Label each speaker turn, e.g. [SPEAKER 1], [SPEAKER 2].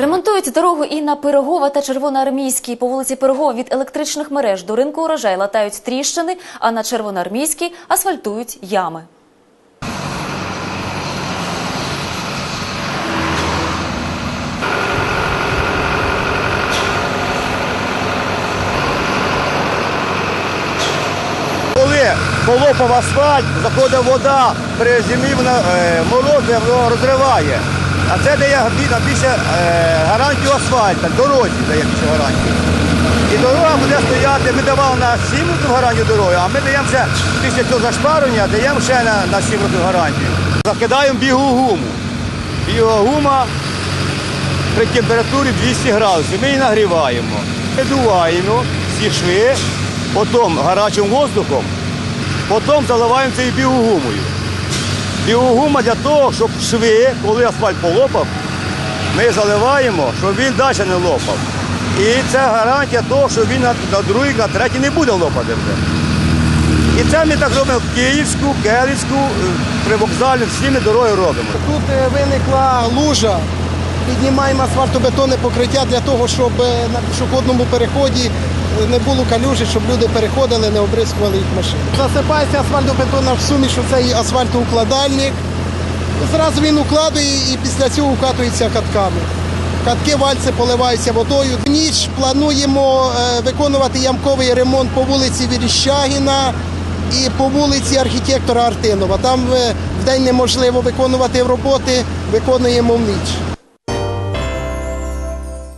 [SPEAKER 1] Ремонтують дорогу і на Пирогова та Червоноармійській. По вулиці Пирогова від електричних мереж до ринку урожай латають тріщини, а на Червоноармійській асфальтують ями.
[SPEAKER 2] Коли полопав асфальт, заходить вода, при зимі вона е, воно розриває. А це дає бі- більше е, гарантію асфальту, дорозі дає більше гарантію. І дорога буде стояти, ми давали на 7 років гарантію дороги, а ми даємо ще після цього зашпарення, даємо ще на, на 7 років гарантію. Закидаємо бігогуму. Бігогума при температурі 200 градусів. Ми її нагріваємо, видуваємо всі шви, потім гарячим воздухом, потім заливаємо цією біогумою. Біогума для того, щоб шви, коли асфальт полопав, ми заливаємо, щоб він далі не лопав. І це гарантія того, що він на, на другий, на третій не буде лопати вже. І це ми так робимо в Київську, Келівську, е, привокзальну, всі ми дороги робимо.
[SPEAKER 3] Тут е, виникла лужа. Піднімаємо асфальтобетонне покриття для того, щоб е, на пішохідному переході е, не було калюжі, щоб люди переходили, не обрискували їх машини. Засипається асфальтобетонна в суміш у цей асфальтоукладальник. Зразу він укладує і після цього укатується катками. Катки вальці поливаються водою. В ніч плануємо е, виконувати ямковий ремонт по вулиці Віріщагіна і по вулиці архітектора Артинова. Там в день неможливо виконувати роботи, виконуємо в ніч.